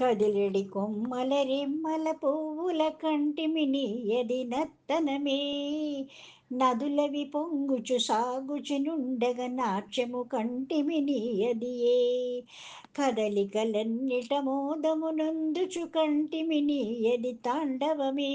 కదిలిడి కొమ్మల రెమ్మల పువ్వుల కంటిమి నీయది నత్తనమే నదులవి పొంగుచు సాగుచు నుండగ నాట్యము కంటిమి నీయదియే. కదలికలన్నిట మోదమునందుచు కంటిమి నీయది తాండవమే.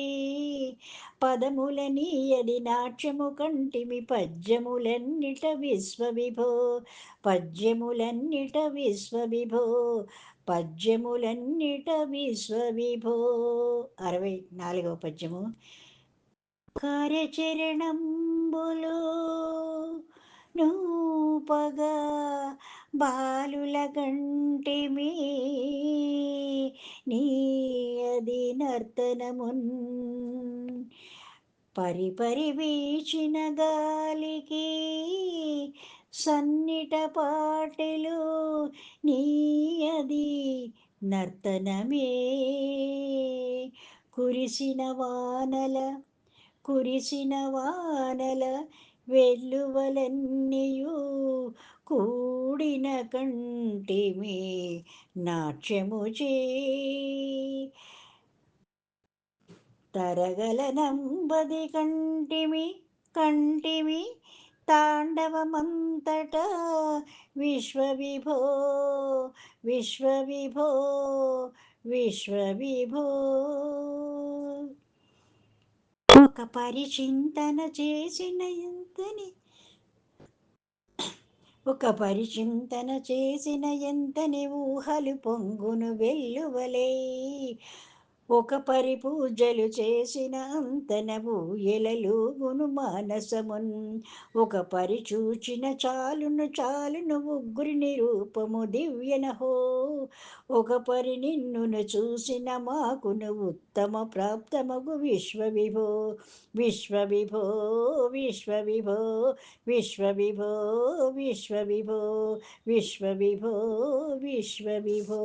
పదముల నీయది నాట్యము కంటిమి పద్యములన్నిట విశ్వవిభో. పద్యములన్నిట విశ్వవిభో. పద్యములన్నిట విశ్వవిభో అరవై నాలుగవ పద్యము. కార్యచరణంబులు నూపగా బాలుల కంటిమి నీ అది నర్తనమున్ పరిపరి వీచిన గాలికి సన్నిట పాటలు నీ నర్తనమే. కురిసిన వానల కురిసిన వానల వెల్లువలన్నీయు కూడిన కంటిమే నాట్యము చే. తరగల నంబది కంటిమి కంటిమి తాండవమంతట విశ్వవిభో విశ్వవిభో విశ్వవిభో. ఒక పరిచింతన చేసిన ఎంతని ఒక పరిచింతన చేసిన ఎంతని ఊహలు పొంగును వెల్లువలే. ఒక పరి పూజలు చేసిన అంతనవు ఎలలుగును మానసమున్. ఒక పరి చూచిన చాలును చాలును ఉగ్గురిని రూపము దివ్యనహో. ఒక పరి నిన్నును చూసిన మాకును ఉత్తమ ప్రాప్తమగు విశ్వవిభో. విశ్వవిభో విశ్వవిభో విశ్వవిభో విశ్వవిభో విశ్వవిభో విశ్వవిభో.